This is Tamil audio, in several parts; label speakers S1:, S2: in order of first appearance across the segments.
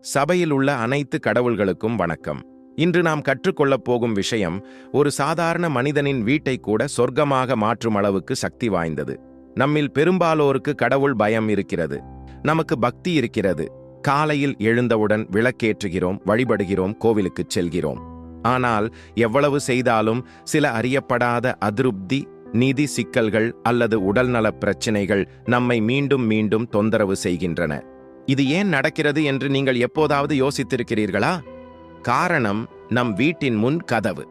S1: சபையில் உள்ள அனைத்து கடவுள்களுக்கும் வணக்கம். இன்று நாம் கற்றுக்கொள்ளப் போகும் விஷயம் ஒரு சாதாரண மனிதனின் வீட்டை கூட சொர்க்கமாக மாற்றும் அளவுக்கு சக்தி வாய்ந்தது. நம்மில் பெரும்பாலோருக்கு கடவுள் பயம் இருக்கிறது. நமக்கு பக்தி இருக்கிறது. காலையில் எழுந்தவுடன் விளக்கேற்றுகிறோம் வழிபடுகிறோம் கோவிலுக்குச் செல்கிறோம். ஆனால் எவ்வளவு செய்தாலும் சில அறியப்படாத அதிருப்தி நிதி சிக்கல்கள் அல்லது உடல்நலப் பிரச்சினைகள் நம்மை மீண்டும் மீண்டும் தொந்தரவு செய்கின்றன. இது ஏன் நடக்கிறது என்று நீங்கள் எப்போதாவது யோசித்திருக்கிறீர்களா? காரணம் நம் வீட்டின் முன் கதவு.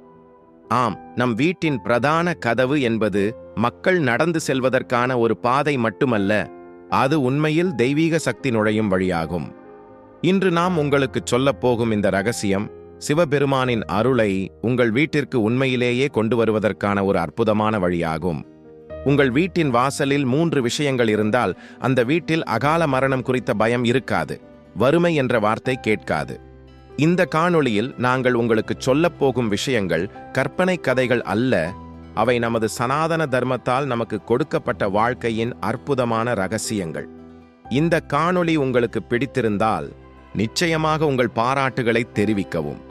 S1: ஆம் நம் வீட்டின் பிரதான கதவு என்பது மக்கள் நடந்து செல்வதற்கான ஒரு பாதை மட்டுமல்ல அது உண்மையில் தெய்வீக சக்தி நுழையும் வழியாகும். இன்று நாம் உங்களுக்குச் சொல்லப் போகும் இந்த ரகசியம் சிவபெருமானின் அருளை உங்கள் வீட்டிற்கு உண்மையிலேயே கொண்டு வருவதற்கான ஒரு அற்புதமான வழியாகும். உங்கள் வீட்டின் வாசலில் மூன்று விஷயங்கள் இருந்தால் அந்த வீட்டில் அகால மரணம் குறித்த பயம் இருக்காது. வறுமை என்ற வார்த்தை கேட்காது. இந்த காணொளியில் நாங்கள் உங்களுக்கு சொல்லப் போகும் விஷயங்கள் கற்பனை கதைகள் அல்ல அவை நமது சனாதன தர்மத்தால் நமக்கு கொடுக்கப்பட்ட வாழ்க்கையின் அற்புதமான ரகசியங்கள். இந்த காணொளி உங்களுக்கு பிடித்திருந்தால் நிச்சயமாக உங்கள் பாராட்டுகளை தெரிவிக்கவும்.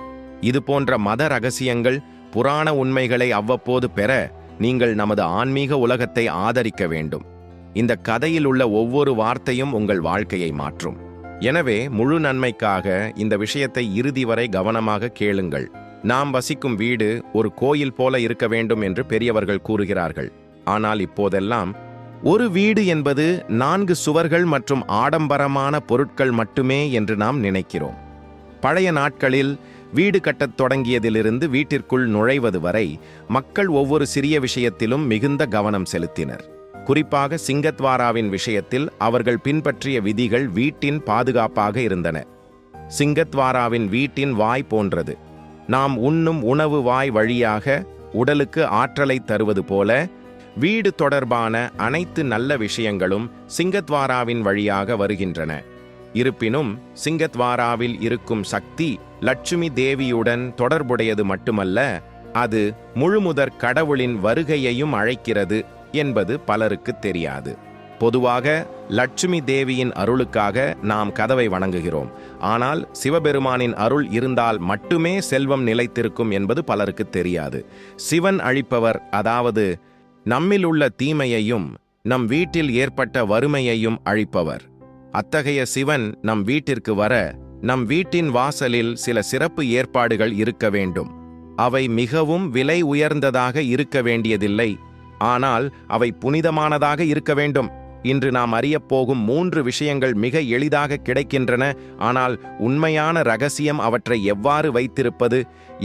S1: இது போன்ற மத ரகசியங்கள் புராண உண்மைகளை அவ்வப்போது பெற நீங்கள் நமது ஆன்மீக உலகத்தை ஆதரிக்க வேண்டும். இந்த கதையில் உள்ள ஒவ்வொரு வார்த்தையும் உங்கள் வாழ்க்கையை மாற்றும். எனவே முழு நன்மைக்காக இந்த விஷயத்தை இறுதி வரை கவனமாக கேளுங்கள். நாம் வசிக்கும் வீடு ஒரு கோயில் போல இருக்க வேண்டும் என்று பெரியவர்கள் கூறுகிறார்கள். ஆனால் இப்போதெல்லாம் ஒரு வீடு என்பது நான்கு சுவர்கள் மற்றும் ஆடம்பரமான பொருட்கள் மட்டுமே என்று நாம் நினைக்கிறோம். பழைய நாட்களில் வீடு கட்டத் தொடங்கியதிலிருந்து வீட்டிற்குள் நுழைவது வரை மக்கள் ஒவ்வொரு சிறிய விஷயத்திலும் மிகுந்த கவனம் செலுத்தினர். குறிப்பாக சிங்கத்வாராவின் விஷயத்தில் அவர்கள் பின்பற்றிய விதிகள் வீட்டின் பாதுகாப்பாக இருந்தன. சிங்கத்வாராவின் வீட்டின் வாய் போன்றது. நாம் உண்ணும் உணவு வாய் வழியாக உடலுக்கு ஆற்றலை தருவது போல வீடு தொடர்பான அனைத்து நல்ல விஷயங்களும் சிங்கத்வாராவின் வழியாக வருகின்றன. இருப்பினும் சிங்கத்வாராவில் இருக்கும் சக்தி லட்சுமி தேவியுடன் தொடர்புடையது மட்டுமல்ல அது முழுமுதற் கடவுளின் வருகையையும் அழைக்கிறது என்பது பலருக்கு தெரியாது. பொதுவாக லட்சுமி தேவியின் அருளுக்காக நாம் கதவை வணங்குகிறோம். ஆனால் சிவபெருமானின் அருள் இருந்தால் மட்டுமே செல்வம் நிலைத்திருக்கும் என்பது பலருக்கு தெரியாது. சிவன் அழிப்பவர் அதாவது நம்மில் உள்ள தீமையையும் நம் வீட்டில் ஏற்பட்ட வறுமையையும் அழிப்பவர். அத்தகைய சிவன் நம் வீட்டிற்கு வர நம் வீட்டின் வாசலில் சில சிறப்பு ஏற்பாடுகள் இருக்க வேண்டும். அவை மிகவும் விலை உயர்ந்ததாக இருக்க வேண்டியதில்லை. ஆனால் அவை புனிதமானதாக இருக்க வேண்டும். இன்று நாம் அறியப் போகும் மூன்று விஷயங்கள் மிக எளிதாக கிடைக்கின்றன. ஆனால் உண்மையான ரகசியம் அவற்றை எவ்வாறு வைத்திருப்பது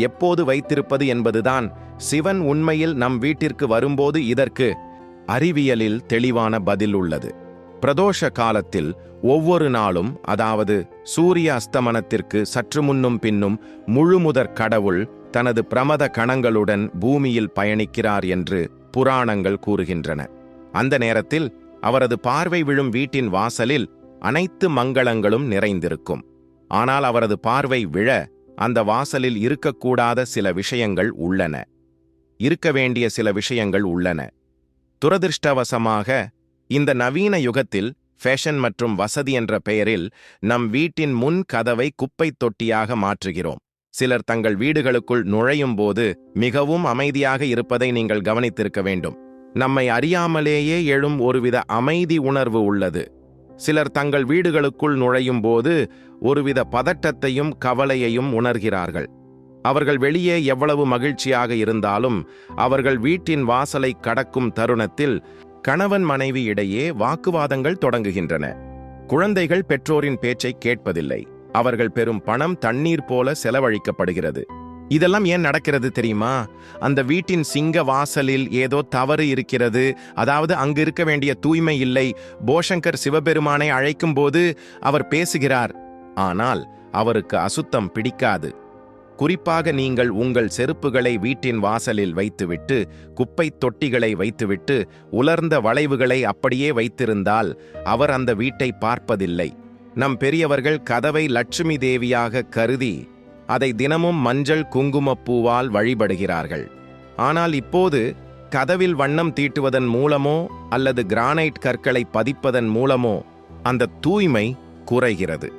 S1: எப்போது வைத்திருப்பது என்பதுதான். சிவன் உண்மையில் நம் வீட்டிற்கு வரும்போது இதற்கு அறிவியலில் தெளிவான பதில் உள்ளது. பிரதோஷ காலத்தில் ஒவ்வொரு நாளும் அதாவது சூரிய அஸ்தமனத்திற்கு சற்று முன்னும் பின்னும் முழுமுதற் கடவுள் தனது பிரமத கணங்களுடன் பூமியில் பயணிக்கிறார் என்று புராணங்கள் கூறுகின்றன. அந்த நேரத்தில் அவரது பார்வை விழும் வீட்டின் வாசலில் அனைத்து மங்களங்களும் நிறைந்திருக்கும். ஆனால் அவரது பார்வை விழ அந்த வாசலில் இருக்கக்கூடாத சில விஷயங்கள் உள்ளன. இருக்க வேண்டிய சில விஷயங்கள் உள்ளன. துரதிர்ஷ்டவசமாக இந்த நவீன யுகத்தில் ஃபேஷன் மற்றும் வசதி என்ற பெயரில் நம் வீட்டின் முன் கதவை குப்பைத் தொட்டியாக மாற்றுகிறோம். சிலர் தங்கள் வீடுகளுக்குள் நுழையும் போது மிகவும் அமைதியாக இருப்பதை நீங்கள் கவனித்திருக்க வேண்டும். நம்மை அறியாமலேயே எழும் ஒருவித அமைதி உணர்வு உள்ளது. சிலர் தங்கள் வீடுகளுக்குள் நுழையும் போது ஒருவித பதட்டத்தையும் கவலையையும் உணர்கிறார்கள். அவர்கள் வெளியே எவ்வளவு மகிழ்ச்சியாக இருந்தாலும் அவர்கள் வீட்டின் வாசலை கடக்கும் தருணத்தில் கணவன் மனைவி இடையே வாக்குவாதங்கள் தொடங்குகின்றன. குழந்தைகள் பெற்றோரின் பேச்சை கேட்பதில்லை. அவர்கள் பெறும் பணம் தண்ணீர் போல செலவழிக்கப்படுகிறது. இதெல்லாம் ஏன் நடக்கிறது தெரியுமா? அந்த வீட்டின் சிங்க வாசலில் ஏதோ தவறு இருக்கிறது. அதாவது அங்கு இருக்க வேண்டிய தூய்மை இல்லை. போஷங்கர் சிவபெருமானை அழைக்கும் போது அவர் பேசுகிறார். ஆனால் அவருக்கு அசுத்தம் பிடிக்காது. குறிப்பாக நீங்கள் உங்கள் செருப்புகளை வீட்டின் வாசலில் வைத்துவிட்டு குப்பைத் தொட்டிகளை வைத்துவிட்டு உலர்ந்த வளைவுகளை அப்படியே வைத்திருந்தால் அவர் அந்த வீட்டை பார்ப்பதில்லை. நம் பெரியவர்கள் கதவை லட்சுமி தேவியாக கருதி அதை தினமும் மஞ்சள் குங்குமப்பூவால் வழிபடுகிறார்கள். ஆனால் இப்போது கதவில் வண்ணம் தீட்டுவதன் மூலமோ அல்லது கிரானைட் கற்களை பதிப்பதன் மூலமோ அந்த தூய்மை குறைகிறது.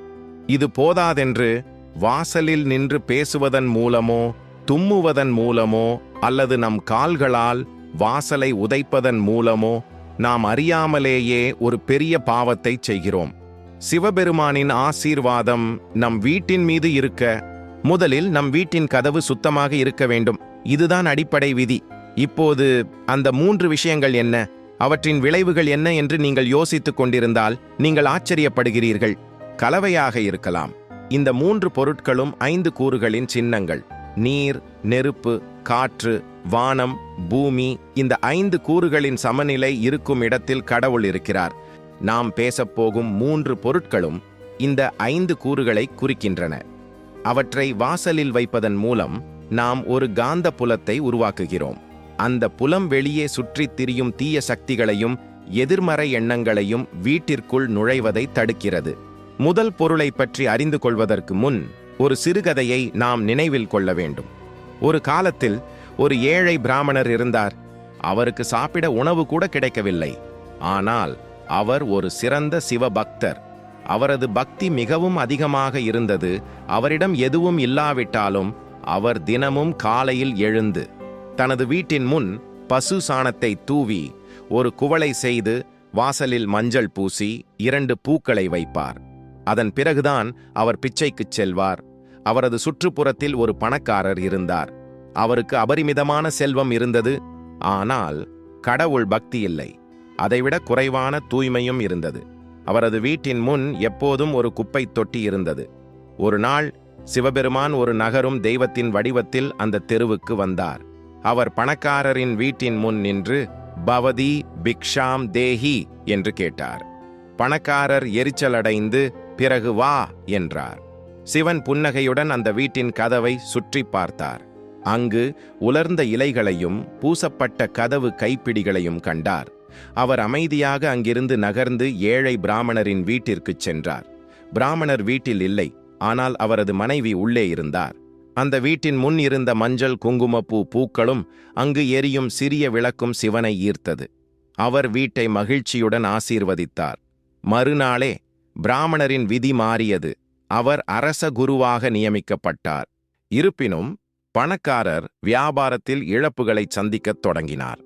S1: இது போதாதென்று வாசலில் நின்று பேசுவதன் மூலமோ தும்முவதன் மூலமோ அல்லது நம் கால்களால் வாசலை உதைப்பதன் மூலமோ நாம் அறியாமலேயே ஒரு பெரிய பாவத்தை செய்கிறோம். சிவபெருமானின் ஆசீர்வாதம் நம் வீட்டின் மீது இருக்க முதலில் நம் வீட்டின் கதவு சுத்தமாக இருக்க வேண்டும். இதுதான் அடிப்படை விதி. இப்போது அந்த மூன்று விஷயங்கள் என்ன? அவற்றின் விளைவுகள் என்ன என்று நீங்கள் யோசித்துக் கொண்டிருந்தால் நீங்கள் ஆச்சரியப்படுகிறீர்கள். கலவையாக இருக்கலாம். இந்த மூன்று பொருட்களும் ஐந்து கூறுகளின் சின்னங்கள். நீர் நெருப்பு காற்று வானம் பூமி இந்த ஐந்து கூறுகளின் சமநிலை இருக்கும் இடத்தில் கடவுள் இருக்கிறார். நாம் பேசப்போகும் மூன்று பொருட்களும் இந்த ஐந்து கூறுகளை குறிக்கின்றன. அவற்றை வாசலில் வைப்பதன் மூலம் நாம் ஒரு காந்த புலத்தை உருவாக்குகிறோம். அந்த புலம் வெளியே சுற்றித் திரியும் தீய சக்திகளையும் எதிர்மறை எண்ணங்களையும் வீட்டிற்குள் நுழைவதை தடுக்கிறது. முதல் பொருளை பற்றி அறிந்து கொள்வதற்கு முன் ஒரு சிறுகதையை நாம் நினைவில் கொள்ள வேண்டும். ஒரு காலத்தில் ஒரு ஏழை பிராமணர் இருந்தார். அவருக்கு சாப்பிட உணவு கூட கிடைக்கவில்லை. ஆனால் அவர் ஒரு சிறந்த சிவபக்தர். அவரது பக்தி மிகவும் அதிகமாக இருந்தது. அவரிடம் எதுவும் இல்லாவிட்டாலும் அவர் தினமும் காலையில் எழுந்து தனது வீட்டின் முன் பசு சாணத்தை தூவி ஒரு குவளை செய்து வாசலில் மஞ்சள் பூசி இரண்டு பூக்களை வைப்பார். அதன் பிறகுதான் அவர் பிச்சைக்குச் செல்வார். அவரது சுற்றுப்புறத்தில் ஒரு பணக்காரர் இருந்தார். அவருக்கு அபரிமிதமான செல்வம் இருந்தது. ஆனால் கடவுள் பக்தி இல்லை. அதைவிட குறைவான தூய்மையும் இருந்தது. அவரது வீட்டின் முன் எப்போதும் ஒரு குப்பை தொட்டி இருந்தது. ஒரு நாள் சிவபெருமான் ஒரு நகரும் தெய்வத்தின் வடிவத்தில் அந்த தெருவுக்கு வந்தார். அவர் பணக்காரரின் வீட்டின் முன் நின்று பவதி பிக்ஷாம் தேஹி என்று கேட்டார். பணக்காரர் எரிச்சலடைந்து பிறகு வா என்றார். சிவன் புன்னகையுடன் அந்த வீட்டின் கதவை சுற்றி பார்த்தார். அங்கு உலர்ந்த இலைகளையும் பூசப்பட்ட கதவு கைப்பிடிகளையும் கண்டார். அவர் அமைதியாக அங்கிருந்து நகர்ந்து ஏழை பிராமணரின் வீட்டிற்குச் சென்றார். பிராமணர் வீட்டில் இல்லை ஆனால் அவரது மனைவி உள்ளே இருந்தார். அந்த வீட்டின் முன் இருந்த மஞ்சள் குங்குமப்பூ பூக்களும் அங்கு எரியும் சிறிய விளக்கும் சிவனை ஈர்த்தது. அவர் வீட்டை மகிழ்ச்சியுடன் ஆசீர்வதித்தார். மறுநாளே பிராமணரின் விதி மாறியது. அவர் அரச குருவாக நியமிக்கப்பட்டார். இருப்பினும் பணக்காரர் வியாபாரத்தில் இழப்புகளை சந்திக்கத் தொடங்கினார்.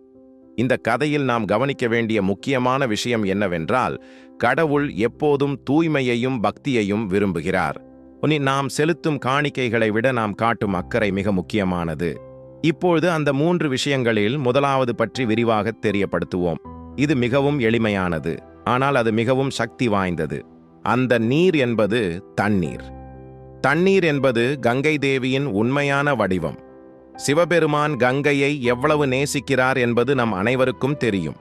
S1: இந்த கதையில் நாம் கவனிக்க வேண்டிய முக்கியமான விஷயம் என்னவென்றால் கடவுள் எப்போதும் தூய்மையையும் பக்தியையும் விரும்புகிறார். உனி நாம் செலுத்தும் காணிக்கைகளை விட நாம் காட்டும் அக்கறை மிக முக்கியமானது. இப்பொழுது அந்த மூன்று விஷயங்களில் முதலாவது பற்றி விரிவாக தெரியப்படுத்துவோம். இது மிகவும் எளிமையானது. ஆனால் அது மிகவும் சக்தி வாய்ந்தது. அந்த நீர் என்பது தண்ணீர். தண்ணீர் என்பது கங்கை தேவியின் உண்மையான வடிவம். சிவபெருமான் கங்கையை எவ்வளவு நேசிக்கிறார் என்பது நம் அனைவருக்கும் தெரியும்.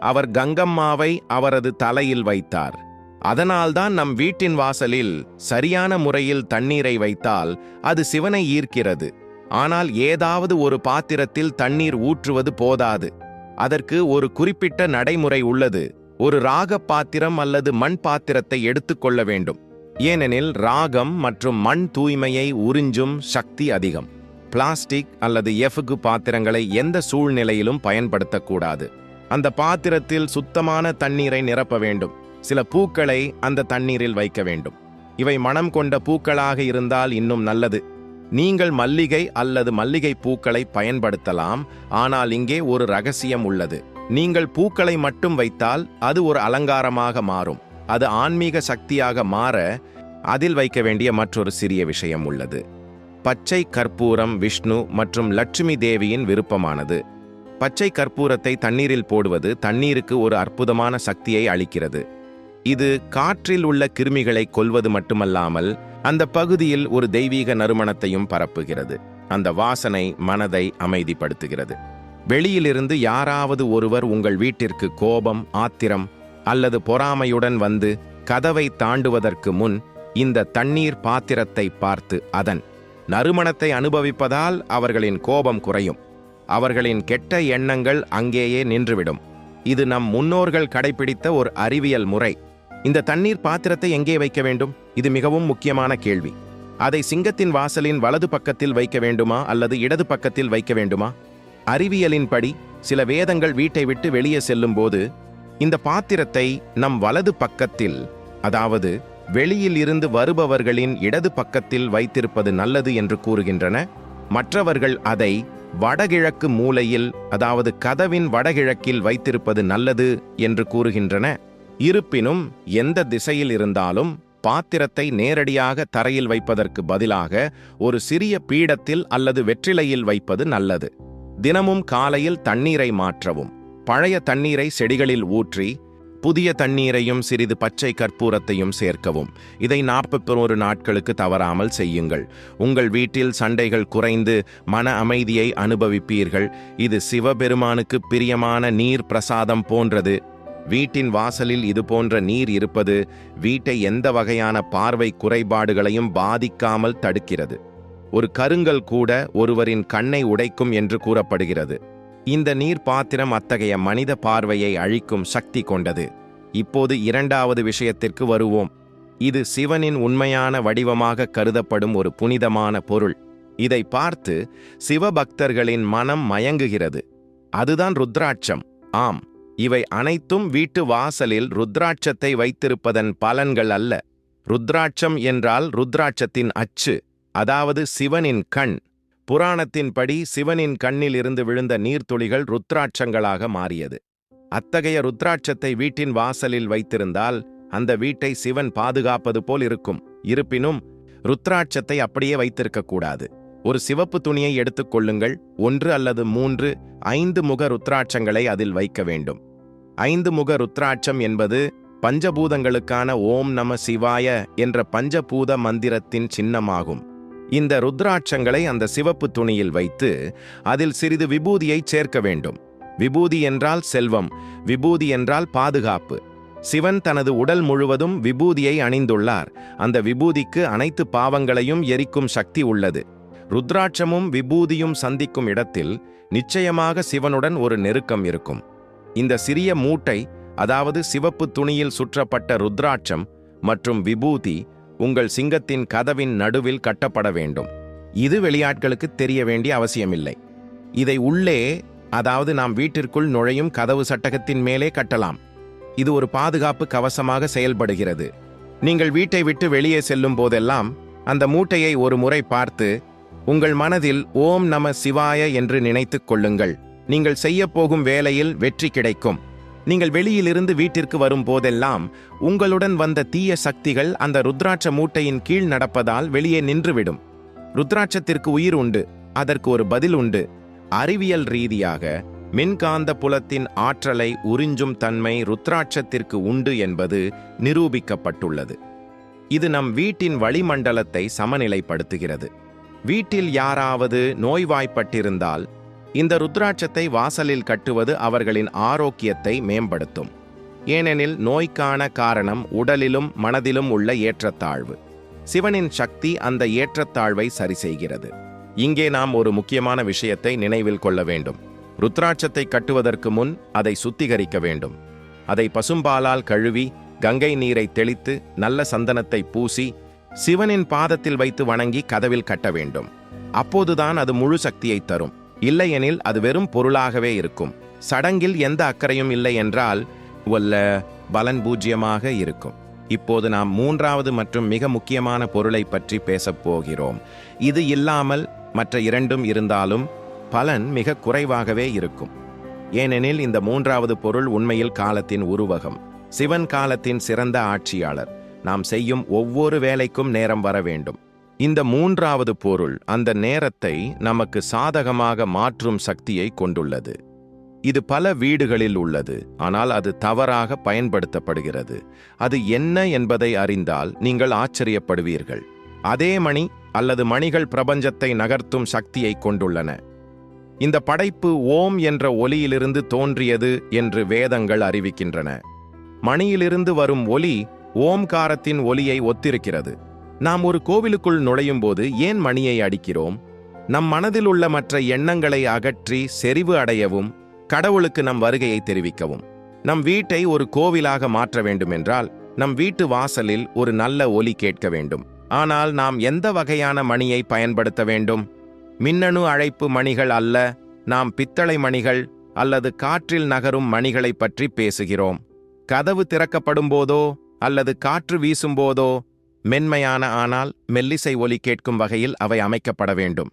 S1: அவர் கங்கம்மாவை அவரது தலையில் வைத்தார். அதனால்தான் நம் வீட்டின் வாசலில் சரியான முறையில் தண்ணீரை வைத்தால் அது சிவனை ஈர்க்கிறது. ஆனால் ஏதாவது ஒரு பாத்திரத்தில் தண்ணீர் ஊற்றுவது போதாது. அதற்கு ஒரு குறிப்பிட்ட நடைமுறை உள்ளது. ஒரு ராக பாத்திரம் அல்லது மண் பாத்திரத்தை எடுத்துக்கொள்ள வேண்டும். ஏனெனில் ராகம் மற்றும் மண் தூய்மையை உறிஞ்சும் சக்தி அதிகம். பிளாஸ்டிக் அல்லது எஃகுக்கு பாத்திரங்களை எந்த சூழ்நிலையிலும் பயன்படுத்தக்கூடாது. அந்த பாத்திரத்தில் சுத்தமான தண்ணீரை நிரப்ப வேண்டும். சில பூக்களை அந்த தண்ணீரில் வைக்க வேண்டும். இவை மனம் கொண்ட பூக்களாக இருந்தால் இன்னும் நல்லது. நீங்கள் மல்லிகை அல்லது மல்லிகை பூக்களை பயன்படுத்தலாம். ஆனால் இங்கே ஒரு ரகசியம் உள்ளது. நீங்கள் பூக்களை மட்டும் வைத்தால் அது ஒரு அலங்காரமாக மாறும். அது ஆன்மீக சக்தியாக மாற அதில் வைக்க வேண்டிய மற்றொரு சிறிய விஷயம் உள்ளது. பச்சை கற்பூரம் விஷ்ணு மற்றும் லட்சுமி தேவியின் விருப்பமானது. பச்சை கற்பூரத்தை தண்ணீரில் போடுவது தண்ணீருக்கு ஒரு அற்புதமான சக்தியை அளிக்கிறது. இது காற்றில் உள்ள கிருமிகளை கொல்வது மட்டுமல்லாமல் அந்த பகுதியில் ஒரு தெய்வீக நறுமணத்தையும் பரப்புகிறது. அந்த வாசனை மனதை அமைதிப்படுத்துகிறது. வெளியிலிருந்து யாராவது ஒருவர் உங்கள் வீட்டிற்கு கோபம் ஆத்திரம் அல்லது பொறாமையுடன் வந்து கதவை தாண்டுவதற்கு முன் இந்த தண்ணீர் பாத்திரத்தை பார்த்து அதன் நறுமணத்தை அனுபவிப்பதால் அவர்களின் கோபம் குறையும். அவர்களின் கெட்ட எண்ணங்கள் அங்கேயே நின்றுவிடும். இது நம் முன்னோர்கள் கடைபிடித்த ஒரு அறிவியல் முறை. இந்த தண்ணீர் பாத்திரத்தை எங்கே வைக்க வேண்டும்? இது மிகவும் முக்கியமான கேள்வி. அதை சிங்கத்தின் வாசலின் வலது பக்கத்தில் வைக்க வேண்டுமா அல்லது இடது பக்கத்தில் வைக்க வேண்டுமா? அறிவியலின்படி சில வேதங்கள் வீட்டை விட்டு வெளியே செல்லும்போது இந்த பாத்திரத்தை நம் வலது பக்கத்தில் அதாவது வெளியில் இருந்து வருபவர்களின் இடது பக்கத்தில் வைத்திருப்பது நல்லது என்று கூறுகின்றன. மற்றவர்கள் அதை வடகிழக்கு மூலையில் அதாவது கதவின் வடகிழக்கில் வைத்திருப்பது நல்லது என்று கூறுகின்றன. இருப்பினும் எந்த திசையில் இருந்தாலும் பாத்திரத்தை நேரடியாக தரையில் வைப்பதற்கு பதிலாக ஒரு சிறிய பீடத்தில் அல்லது வெற்றிலையில் வைப்பது நல்லது. தினமும் காலையில் தண்ணீரை மாற்றவும். பழைய தண்ணீரை செடிகளில் ஊற்றி புதிய தண்ணீரையும் சிறிது பச்சை கற்பூரத்தையும் சேர்க்கவும். இதை நாற்பத்தொரு நாட்களுக்கு தவறாமல் செய்யுங்கள். உங்கள் வீட்டில் சண்டைகள் குறைந்து மன அமைதியை அனுபவிப்பீர்கள். இது சிவபெருமானுக்கு பிரியமான நீர் பிரசாதம் போன்றது. வீட்டின் வாசலில் இது போன்ற நீர் இருப்பது வீட்டை எந்த வகையான பார்வை குறைபாடுகளையும் பாதிக்காமல் தடுக்கிறது. ஒரு கருங்கல் கூட ஒருவரின் கண்ணை உடைக்கும் என்று கூறப்படுகிறது. இந்த நீர் பாத்திரம் அத்தகைய மனித பார்வையை அழிக்கும் சக்தி கொண்டது. இப்போது இரண்டாவது விஷயத்திற்கு வருவோம். இது சிவனின் உண்மையான வடிவமாக கருதப்படும் ஒரு புனிதமான பொருள். இதை பார்த்து சிவபக்தர்களின் மனம் மயங்குகிறது. அதுதான் ருத்ராட்சம். ஆம் இவை அனைத்தும் வீட்டு வாசலில் ருத்ராட்சத்தை வைத்திருப்பதன் பலன்கள் அல்ல. ருத்ராட்சம் என்றால் ருத்ராட்சத்தின் அச்சு. அதாவது சிவனின் கண். புராணத்தின்படி சிவனின் கண்ணில் இருந்து விழுந்த நீர்த்துளிகள் ருத்ராட்சங்களாக மாறியது. அத்தகைய ருத்ராட்சத்தை வீட்டின் வாசலில் வைத்திருந்தால் அந்த வீட்டை சிவன் பாதுகாப்பது போல் இருக்கும். இருப்பினும் ருத்ராட்சத்தை அப்படியே வைத்திருக்கக்கூடாது ஒரு சிவப்பு துணியை எடுத்துக்கொள்ளுங்கள் ஒன்று அல்லது மூன்று ஐந்து முக ருத்ராட்சங்களை அதில் வைக்க வேண்டும். ஐந்து முக ருத்ராட்சம் என்பது பஞ்சபூதங்களுக்கான ஓம் நம சிவாய என்ற பஞ்சபூத மந்திரத்தின் சின்னமாகும். இந்த ருத்ராட்சங்களை அந்த சிவப்பு துணியில் வைத்து அதில் சிறிது விபூதியை சேர்க்க வேண்டும். விபூதி என்றால் செல்வம் விபூதி என்றால் பாதுகாப்பு. சிவன் தனது உடல் முழுவதும் விபூதியை அணிந்துள்ளார். அந்த விபூதிக்கு அனைத்து பாவங்களையும் எரிக்கும் சக்தி உள்ளது. ருத்ராட்சமும் விபூதியும் சந்திக்கும் இடத்தில் நிச்சயமாக சிவனுடன் ஒரு நெருக்கம் இருக்கும். இந்த சிறிய மூட்டை அதாவது சிவப்பு துணியில் சுற்றப்பட்ட ருத்ராட்சம் மற்றும் விபூதி உங்கள் சிங்கத்தின் கதவின் நடுவில் கட்டப்பட வேண்டும். இது வெளியாட்களுக்கு தெரிய வேண்டிய அவசியமில்லை. இதை உள்ளே அதாவது நாம் வீட்டிற்குள் நுழையும் கதவு சட்டகத்தின் மேலே கட்டலாம். இது ஒரு பாதுகாப்பு கவசமாக செயல்படுகிறது. நீங்கள் வீட்டை விட்டு வெளியே செல்லும் போதெல்லாம் அந்த மூட்டையை ஒரு முறை பார்த்து உங்கள் மனதில் ஓம் நம சிவாய என்று நினைத்துக் கொள்ளுங்கள். நீங்கள் செய்யப் போகும் வேலையில் வெற்றி கிடைக்கும். நீங்கள் வெளியிலிருந்து வீட்டிற்கு வரும் போதெல்லாம் உங்களுடன் வந்த தீய சக்திகள் அந்த ருத்ராட்ச மூட்டையின் கீழ் நடப்பதால் வெளியே நின்றுவிடும். ருத்ராட்சத்திற்கு உயிர் உண்டு அதற்கு ஒரு பதில் உண்டு. அறிவியல் ரீதியாக மின்காந்த புலத்தின் ஆற்றலை உறிஞ்சும் தன்மை ருத்ராட்சத்திற்கு உண்டு என்பது நிரூபிக்கப்பட்டுள்ளது. இது நம் வீட்டின் வளிமண்டலத்தை சமநிலைப்படுத்துகிறது. வீட்டில் யாராவது நோய்வாய்ப்பட்டிருந்தால் இந்த ருத்ராட்சத்தை வாசலில் கட்டுவது அவர்களின் ஆரோக்கியத்தை மேம்படுத்தும். ஏனெனில் நோய்க்கான காரணம் உடலிலும் மனதிலும் உள்ள ஏற்றத்தாழ்வு. சிவனின் சக்தி அந்த ஏற்றத்தாழ்வை சரி செய்கிறது இங்கே நாம் ஒரு முக்கியமான விஷயத்தை நினைவில் கொள்ள வேண்டும். ருத்ராட்சத்தை கட்டுவதற்கு முன் அதை சுத்திகரிக்க வேண்டும். அதை பசும்பாலால் கழுவி கங்கை நீரை தெளித்து நல்ல சந்தனத்தை பூசி சிவனின் பாதத்தில் வைத்து வணங்கி கதவில் கட்ட வேண்டும். அப்போதுதான் அது முழு சக்தியை தரும். இல்லையெனில் அது வெறும் பொருளாகவே இருக்கும். சடங்கில் எந்த அக்கறையும் இல்லை என்றால் ஒல்ல பலன் பூஜ்யமாக இருக்கும். இப்போது நாம் மூன்றாவது மற்றும் மிக முக்கியமான பொருளை பற்றி பேசப் போகிறோம். இது இல்லாமல் மற்ற இரண்டும் இருந்தாலும் பலன் மிக குறைவாகவே இருக்கும். ஏனெனில் இந்த மூன்றாவது பொருள் உண்மையில் காலத்தின் உருவகம். சிவன் காலத்தின் சிறந்த ஆட்சியாளர். நாம் செய்யும் ஒவ்வொரு வேலைக்கும் நேரம் வர வேண்டும். இந்த மூன்றாவது பொருள் அந்த நேரத்தை நமக்கு சாதகமாக மாற்றும் சக்தியை கொண்டுள்ளது. இது பல வீடுகளில் உள்ளது ஆனால் அது தவறாக பயன்படுத்தப்படுகிறது. அது என்ன என்பதை அறிந்தால் நீங்கள் ஆச்சரியப்படுவீர்கள். அதே மணி அல்லது மணிகள் பிரபஞ்சத்தை நகர்த்தும் சக்தியை கொண்டுள்ளன. இந்த படைப்பு ஓம் என்ற ஒலியிலிருந்து தோன்றியது என்று வேதங்கள் அறிவிக்கின்றன. மணியிலிருந்து வரும் ஒலி ஓம்காரத்தின் ஒலியை ஒத்திருக்கிறது. நாம் ஒரு கோவிலுக்குள் நுழையும் போது ஏன் மணியை அடிக்கிறோம்? நம் மனதில் உள்ள மற்ற எண்ணங்களை அகற்றி செறிவு அடையவும் கடவுளுக்கு நம் வருகையை தெரிவிக்கவும். நம் வீட்டை ஒரு கோவிலாக மாற்ற வேண்டுமென்றால் நம் வீட்டு வாசலில் ஒரு நல்ல ஒலி கேட்க வேண்டும். ஆனால் நாம் எந்த வகையான மணியை பயன்படுத்த வேண்டும்? மின்னணு அழைப்பு மணிகள் அல்ல நாம் பித்தளை மணிகள் அல்லது காற்றில் நகரும் மணிகளை பற்றி பேசுகிறோம். கதவு திறக்கப்படும் போதோ அல்லது காற்று வீசும்போதோ மென்மையான ஆனால் மெல்லிசை ஒலி கேட்கும் வகையில் அவை அமைக்கப்பட வேண்டும்.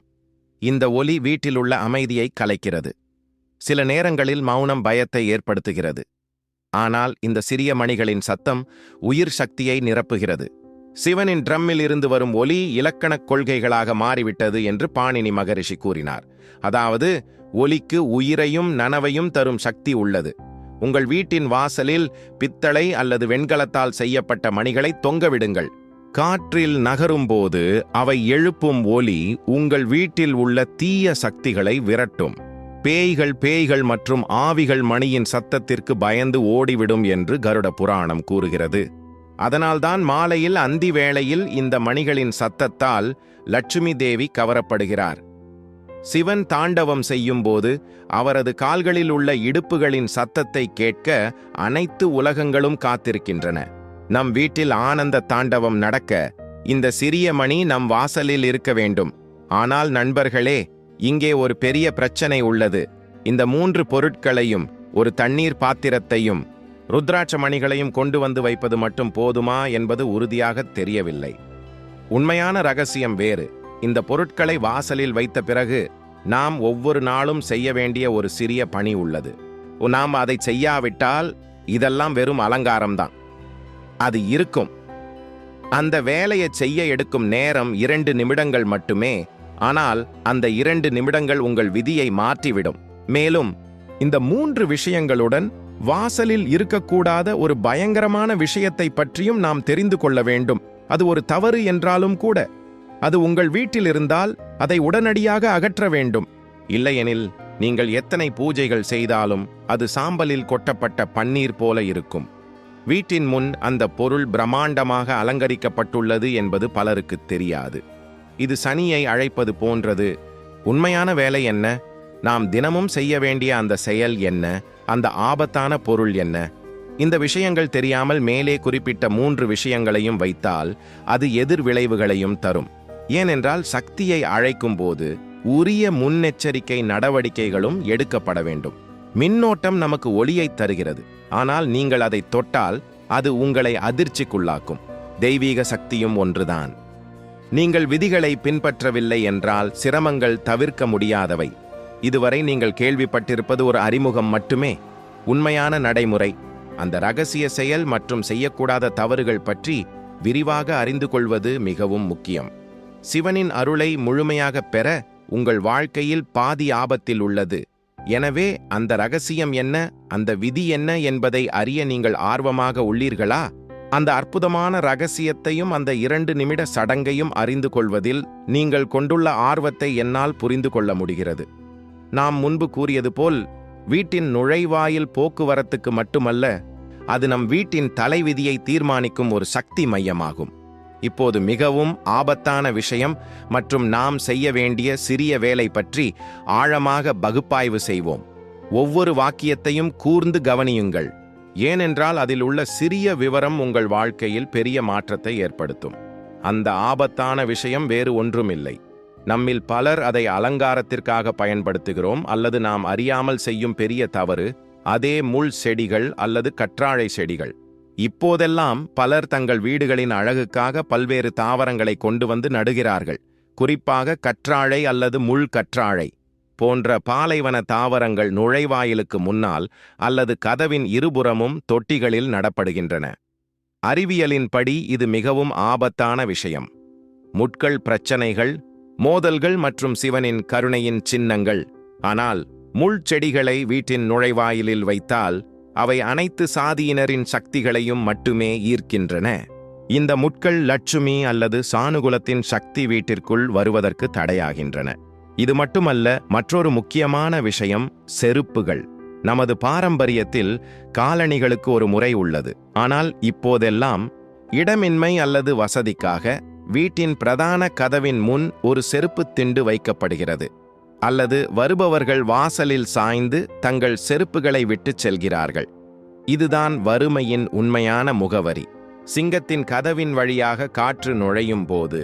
S1: இந்த ஒலி வீட்டிலுள்ள அமைதியை கலைக்கிறது. சில நேரங்களில் மௌனம் பயத்தை ஏற்படுத்துகிறது. ஆனால் இந்த சிறிய மணிகளின் சத்தம் உயிர் சக்தியை நிரப்புகிறது. சிவனின் ட்ரம்மில் இருந்து வரும் ஒலி இலக்கணக் கொள்கைகளாக மாறிவிட்டது என்று பாணினி மகரிஷி கூறினார். அதாவது ஒலிக்கு உயிரையும் நனவையும் தரும் சக்தி உள்ளது. உங்கள் வீட்டின் வாசலில் பித்தளை அல்லது வெண்கலத்தால் செய்யப்பட்ட மணிகளை தொங்கவிடுங்கள் காற்றில் நகரும்போது அவை எழுப்பும் ஒலி உங்கள் வீட்டில் உள்ள தீய சக்திகளை விரட்டும். பேய்கள் பேய்கள் மற்றும் ஆவிகள் மணியின் சத்தத்திற்கு பயந்து ஓடிவிடும் என்று கருட புராணம் கூறுகிறது. அதனால்தான் மாலையில் அந்தி வேளையில் இந்த மணிகளின் சத்தத்தால் லட்சுமி தேவி கவரப்படுகிறார். சிவன் தாண்டவம் செய்யும்போது அவரது கால்களில் உள்ள இடுப்புகளின் சத்தத்தை கேட்க அனைத்து உலகங்களும் காத்திருக்கின்றன. நம் வீட்டில் ஆனந்த தாண்டவம் நடக்க இந்த சிறிய மணி நம் வாசலில் இருக்க வேண்டும். ஆனால் நண்பர்களே இங்கே ஒரு பெரிய பிரச்சனை உள்ளது. இந்த மூன்று பொருட்களையும் ஒரு தண்ணீர் பாத்திரத்தையும் ருத்ராட்ச மணிகளையும் கொண்டு வந்து வைப்பது மட்டும் போதுமா என்பது உறுதியாக தெரியவில்லை. உண்மையான ரகசியம் வேறு. இந்த பொருட்களை வாசலில் வைத்த பிறகு நாம் ஒவ்வொரு நாளும் செய்ய வேண்டிய ஒரு சிறிய பணி உள்ளது. நாம் அதை செய்யாவிட்டால் இதெல்லாம் வெறும் அலங்காரம்தான். அது இருக்கும். அந்த வேலையை செய்ய எடுக்கும் நேரம் இரண்டு நிமிடங்கள் மட்டுமே ஆனால் அந்த இரண்டு நிமிடங்கள் உங்கள் விதியை மாற்றிவிடும். மேலும் இந்த மூன்று விஷயங்களுடன் வாசலில் இருக்கக்கூடாத ஒரு பயங்கரமான விஷயத்தை பற்றியும் நாம் தெரிந்து கொள்ள வேண்டும். அது ஒரு தவறு என்றாலும் கூட அது உங்கள் வீட்டில் இருந்தால் அதை உடனடியாக அகற்ற வேண்டும். இல்லையெனில் நீங்கள் எத்தனை பூஜைகள் செய்தாலும் அது சாம்பலில் கொட்டப்பட்ட பன்னீர் போல இருக்கும். வீட்டின் முன் அந்த பொருள் பிரம்மாண்டமாக அலங்கரிக்கப்பட்டுள்ளது என்பது பலருக்கு தெரியாது. இது சனியை அழைப்பது போன்றது. உண்மையான வேலை என்ன? நாம் தினமும் செய்ய வேண்டிய அந்த செயல் என்ன? அந்த ஆபத்தான பொருள் என்ன? இந்த விஷயங்கள் தெரியாமல் மேலே குறிப்பிட்ட மூன்று விஷயங்களையும் வைத்தால் அது எதிர் விளைவுகளையும் தரும். ஏனென்றால் சக்தியை அழைக்கும் போது உரிய முன்னெச்சரிக்கை நடவடிக்கைகளும் எடுக்கப்பட வேண்டும். மின்னோட்டம் நமக்கு ஒளியை தருகிறது. ஆனால் நீங்கள் அதை தொட்டால் அது உங்களை அதிர்ச்சிக்குள்ளாக்கும். தெய்வீக சக்தியும் ஒன்றுதான். நீங்கள் விதிகளை பின்பற்றவில்லை என்றால் சிரமங்கள் தவிர்க்க முடியாதவை. இதுவரை நீங்கள் கேள்விப்பட்டிருப்பது ஒரு அறிமுகம் மட்டுமே. உண்மையான நடைமுறை அந்த ரகசிய செயல் மற்றும் செய்யக்கூடாத தவறுகள் பற்றி விரிவாக அறிந்து கொள்வது மிகவும் முக்கியம். சிவனின் அருளை முழுமையாக பெற உங்கள் வாழ்க்கையில் பாதி ஆபத்தில் உள்ளது. எனவே அந்த ரகசியம் என்ன? அந்த விதி என்ன என்பதை அறிய நீங்கள் ஆர்வமாக உள்ளீர்களா? அந்த அற்புதமான ரகசியத்தையும் அந்த இரண்டு நிமிட சடங்கையும் அறிந்து கொள்வதில் நீங்கள் கொண்டுள்ள ஆர்வத்தை என்னால் புரிந்து கொள்ள முடிகிறது. நாம் முன்பு கூறியது போல் வீட்டின் நுழைவாயில் போக்குவரத்துக்கு மட்டுமல்ல அது நம் வீட்டின் தலைவிதியை தீர்மானிக்கும் ஒரு சக்தி மையமாகும் இப்போது மிகவும் ஆபத்தான விஷயம் மற்றும் நாம் செய்ய வேண்டிய சிறிய வேலை பற்றி ஆழமாக பகுப்பாய்வு செய்வோம். ஒவ்வொரு வாக்கியத்தையும் கூர்ந்து கவனியுங்கள். ஏனென்றால் அதில் உள்ள சிறிய விவரம் உங்கள் வாழ்க்கையில் பெரிய மாற்றத்தை ஏற்படுத்தும். அந்த ஆபத்தான விஷயம் வேறு ஒன்றுமில்லை. நம்மில் பலர் அதை அலங்காரத்திற்காக பயன்படுத்துகிறோம் அல்லது நாம் அறியாமல் செய்யும் பெரிய தவறு அதே முள் செடிகள் அல்லது கற்றாழை செடிகள். இப்போதெல்லாம் பலர் தங்கள் வீடுகளின் அழகுக்காக பல்வேறு தாவரங்களை கொண்டு வந்து நடுகிறார்கள். குறிப்பாக கற்றாழை அல்லது முள் கற்றாழை போன்ற பாலைவன தாவரங்கள் நுழைவாயிலுக்கு முன்னால் அல்லது கதவின் இருபுறமும் தொட்டிகளில் நடப்படுகின்றன. அறிவியலின்படி இது மிகவும் ஆபத்தான விஷயம். முட்கள் பிரச்சனைகள் மோதல்கள் மற்றும் சிவனின் கருணையின் சின்னங்கள். ஆனால் முள் செடிகளை வீட்டின் நுழைவாயிலில் வைத்தால் அவை அனைத்து சாதியினரின் சக்திகளையும் மட்டுமே ஈர்க்கின்றன. இந்த முட்கள் லட்சுமி அல்லது சானுகுலத்தின் சக்தி வீட்டிற்குள் வருவதற்கு தடையாகின்றன. இது மட்டுமல்ல மற்றொரு முக்கியமான விஷயம் செருப்புகள். நமது பாரம்பரியத்தில் காலணிகளுக்கு ஒரு முறை உள்ளது. ஆனால் இப்போதெல்லாம் இடமின்மை அல்லது வசதிக்காக வீட்டின் பிரதான கதவின் முன் ஒரு செருப்பு திண்டு வைக்கப்படுகிறது. அல்லது வருபவர்கள் வாசலில் சாய்ந்து தங்கள் செருப்புகளை விட்டுச் செல்கிறார்கள். இதுதான் வறுமையின் உண்மையான முகவரி. சிங்கத்தின் கதவின் வழியாக காற்று நுழையும் போது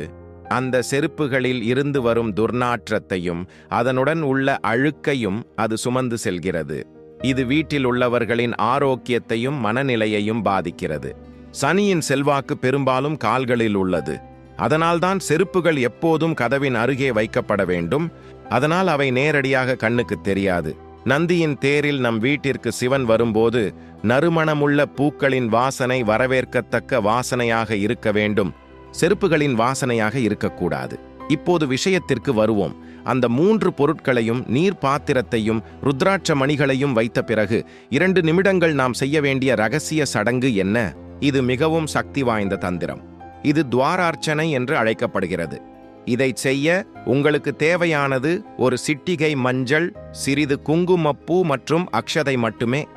S1: அந்த செருப்புகளில் இருந்து வரும் துர்நாற்றத்தையும் அதனுடன் உள்ள அழுக்கையும் அது சுமந்து செல்கிறது. இது வீட்டில் உள்ளவர்களின் ஆரோக்கியத்தையும் மனநிலையையும் பாதிக்கிறது. சனியின் செல்வாக்கு பெரும்பாலும் கால்களில் உள்ளது. அதனால்தான் செருப்புகள் எப்போதும் கதவின் அருகே வைக்கப்பட வேண்டும். அதனால் அவை நேரடியாக கண்ணுக்கு தெரியாது. நந்தியின் தேரில் நம் வீட்டிற்கு சிவன் வரும்போது நறுமணமுள்ள பூக்களின் வாசனை வரவேற்கத்தக்க வாசனையாக இருக்க வேண்டும். செருப்புகளின் வாசனையாக இருக்கக்கூடாது. இப்போது விஷயத்திற்கு வருவோம். அந்த மூன்று பொருட்களையும் நீர் பாத்திரத்தையும் ருத்ராட்ச மணிகளையும் வைத்த பிறகு இரண்டு நிமிடங்கள் நாம் செய்ய வேண்டிய ரகசிய சடங்கு என்ன? இது மிகவும் சக்தி வாய்ந்த தந்திரம். இது துவாரார்ச்சனை என்று அழைக்கப்படுகிறது. இதை செய்ய உங்களுக்கு தேவையானது ஒரு சிட்டிகை மஞ்சள் சிறிது குங்குமப்பூ மற்றும் அக்ஷதை மட்டுமே.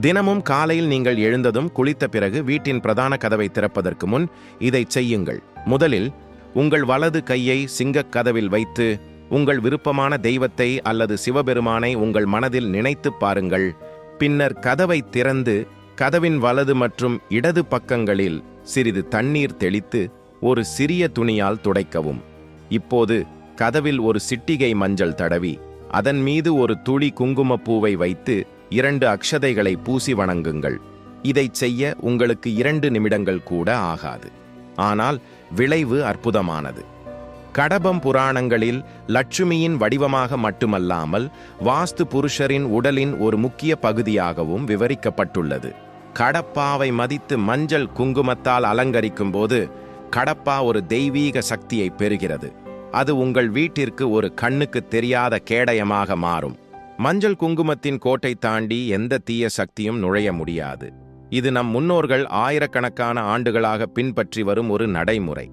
S1: தினமும் காலையில் நீங்கள் எழுந்ததும் குளித்த பிறகு வீட்டின் பிரதான கதவை திறப்பதற்கு முன் இதை செய்யுங்கள். முதலில் உங்கள் வலது கையை சிங்கக் கதவில் வைத்து உங்கள் விருப்பமான தெய்வத்தை அல்லது சிவபெருமானை உங்கள் மனதில் நினைத்துப் பாருங்கள். பின்னர் கதவை திறந்து கதவின் வலது மற்றும் இடது பக்கங்களில் சிறிது தண்ணீர் தெளித்து ஒரு சிறிய துணியால் துடைக்கவும். இப்போது கதவில் ஒரு சிட்டிகை மஞ்சள் தடவி அதன் மீது ஒரு துளி குங்குமப்பூவை வைத்து இரண்டு அக்ஷதைகளை பூசி வணங்குங்கள். இதைச் செய்ய உங்களுக்கு இரண்டு நிமிடங்கள் கூட ஆகாது. ஆனால் விளைவு அற்புதமானது. கடபம் புராணங்களில் லட்சுமியின் வடிவமாக மட்டுமல்லாமல் வாஸ்து புருஷரின் உடலின் ஒரு முக்கிய பகுதியாகவும் விவரிக்கப்பட்டுள்ளது. கடப்பாவை மதித்து மஞ்சள் குங்குமத்தால் அலங்கரிக்கும் போது கடப்பா ஒரு தெய்வீக சக்தியை பெறுகிறது. அது உங்கள் வீட்டிற்கு ஒரு கண்ணுக்கு தெரியாத கேடயமாக மாறும். மஞ்சள் குங்குமத்தின் கோட்டை தாண்டி எந்த தீய சக்தியும் நுழைய முடியாது. இது நம் முன்னோர்கள் ஆயிரக்கணக்கான ஆண்டுகளாக பின்பற்றி வரும் ஒரு நடைமுறை.